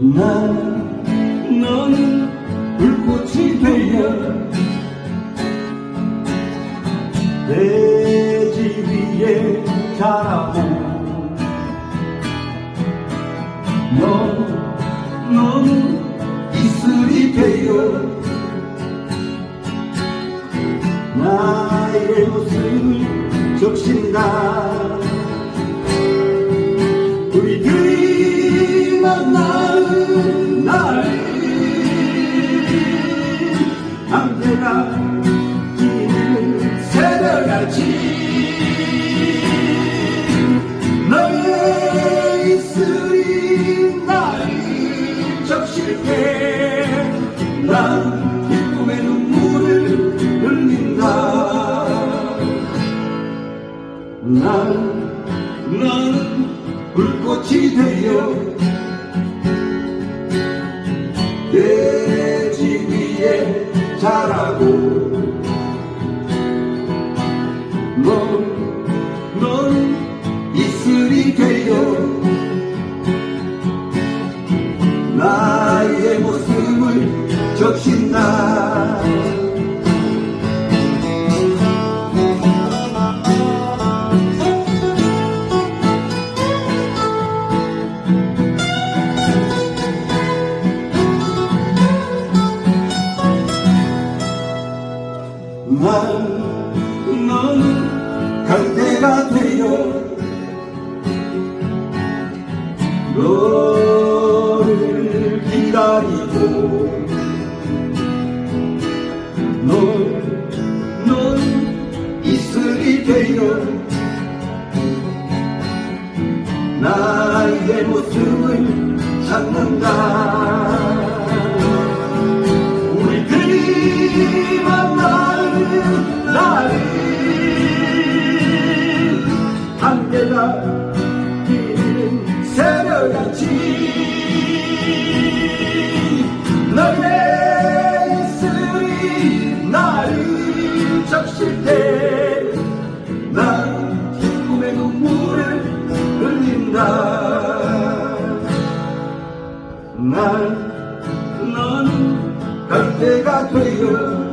난 너는 불꽃이 되어 내 집 위에 자라고. 넌 너는 이슬이 되어 나의 모습을 적신다. 우리 함께가 기는 새벽같이 너의 이슬이 나를 적실 때난 기쁨의 눈물을 흘린다. 난 나는 불꽃이 되어 내집 위에 자라고 넌, 넌 이슬이 되어 나의 모습을 적신다 갈 때가 되어 너를 기다리고 넌, 넌 이슬이 되어 나의 모습을 찾는다 때난 기쁨의 눈물을 흘린다. 난 너는 갈 때가 되어